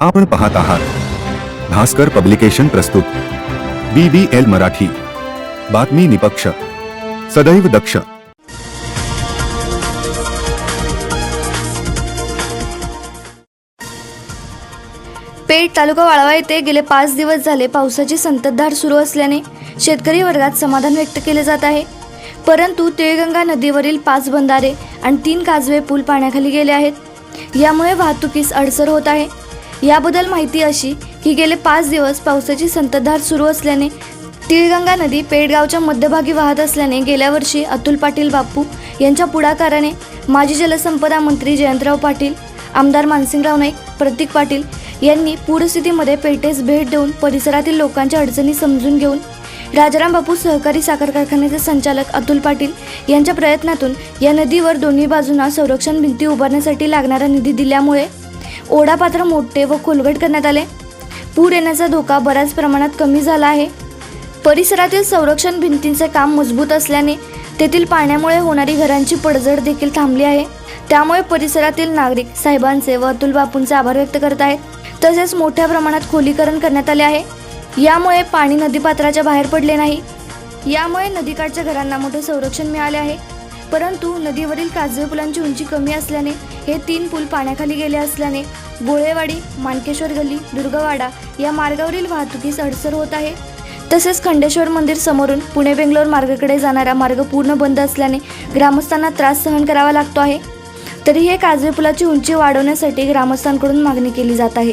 आपण पाहत आहात. भास्कर पब्लिकेशन प्रस्तुत. B B L Marathi. बातमी निपक्ष. सदैव दक्ष. पेठ तालुका वाळवा येथे गेले पाच दिवस झाले पावसाची संततधार सुरू असल्याने शेतकरी वर्गात समाधान व्यक्त केले जात आहे. परंतु तिळगंगा नदीवरील पाच बंधारे आणि तीन काजवे पूल पाण्याखाली गेले आहेत. यामुळे वाहतुकीस अडसर होत आहे. याबद्दल माहिती अशी की गेले पाच दिवस पावसाची संततधार सुरू असल्याने तिळगंगा नदी पेडगावच्या मध्यभागी वाहत असल्याने गेल्या वर्षी अतुल पाटील बापू यांच्या पुढाकाराने माजी जलसंपदा मंत्री जयंतराव पाटील आमदार मानसिंगराव नाईक प्रतीक पाटील यांनी पूरस्थितीमध्ये पेटेस भेट देऊन परिसरातील लोकांच्या अडचणी समजून घेऊन राजाराम बापू सहकारी साखर कारखान्याचे संचालक अतुल पाटील यांच्या प्रयत्नातून या नदीवर दोन्ही बाजूंना संरक्षण भिंती उभारण्यासाठी लागणारा निधी दिल्यामुळे ओढापात्र मोठे व खोलगट करण्यात आले. पूर येण्याचा धोका बऱ्याच प्रमाणात कमी झाला आहे. परिसरातील संरक्षण भिंतींचे काम मजबूत असल्याने तेथील पाण्यामुळे होणारी घरांची पडझड देखील थांबली आहे. त्यामुळे परिसरातील नागरिक साहेबांचे व अतुल बापूंचे आभार व्यक्त करत आहेत. तसेच मोठ्या प्रमाणात खोलीकरण करण्यात आले आहे. यामुळे पाणी नदीपात्राच्या बाहेर पडले नाही. यामुळे नदीकाठच्या घरांना मोठे संरक्षण मिळाले आहे. परंतु नदीवरील काजवे पुलांची उंची कमी असल्याने हे तीन पूल पाण्याखाली गेले असल्याने गोळेवाडी मानकेश्वर गल्ली दुर्गवाडा या मार्गावरील वाहतुकीस अडसर होत आहे. तसेच खंडेश्वर मंदिर समोरून पुणे बेंगलोर मार्गाकडे जाणारा मार्ग पूर्ण बंद असल्याने ग्रामस्थांना त्रास सहन करावा लागतो आहे. तरी हे काजवे पुलाची उंची वाढवण्यासाठी ग्रामस्थांकडून मागणी केली जात आहे.